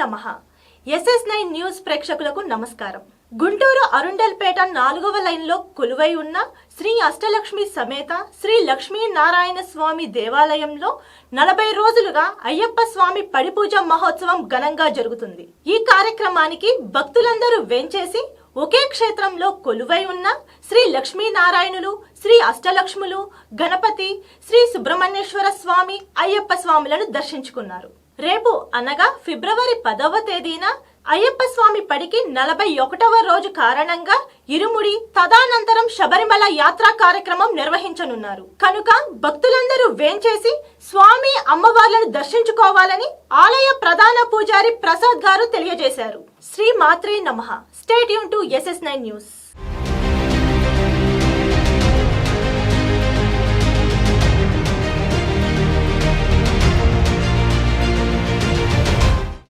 నమః. SS nine news ప్రేక్షకులకు నమస్కారం. గుంటూరు అరుండల్పేట నాలుగవ లైన్లో కొలువై ఉన్న శ్రీ అష్టలక్ష్మి సమేత శ్రీ లక్ష్మీనారాయణ స్వామి దేవాలయంలో నలభై రోజులుగా అయ్యప్ప స్వామి పడిపూజ మహోత్సవం ఘనంగా జరుగుతుంది. ఈ కార్యక్రమానికి భక్తులందరూ వేంచేసి ఒకే క్షేత్రంలో కొలువై ఉన్న శ్రీ లక్ష్మీనారాయణులు శ్రీ అష్టలక్ష్ములు గణపతి శ్రీ సుబ్రహ్మణ్యేశ్వర స్వామి అయ్యప్ప స్వాములను దర్శించుకున్నారు. రేపు అనగా ఫిబ్రవరి పదవ తేదీన అయ్యప్ప స్వామి పడికి నలభై ఒకటవ రోజు కారణంగా ఇరుముడి తదానంతరం శబరిమల యాత్రా కార్యక్రమం నిర్వహించనున్నారు. కనుక భక్తులందరూ వేంచేసి స్వామి అమ్మవార్లను దర్శించుకోవాలని ఆలయ ప్రధాన పూజారి ప్రసాద్ గారు తెలియజేశారు. శ్రీ మాత్రే నమః. State Yoon to SS nine news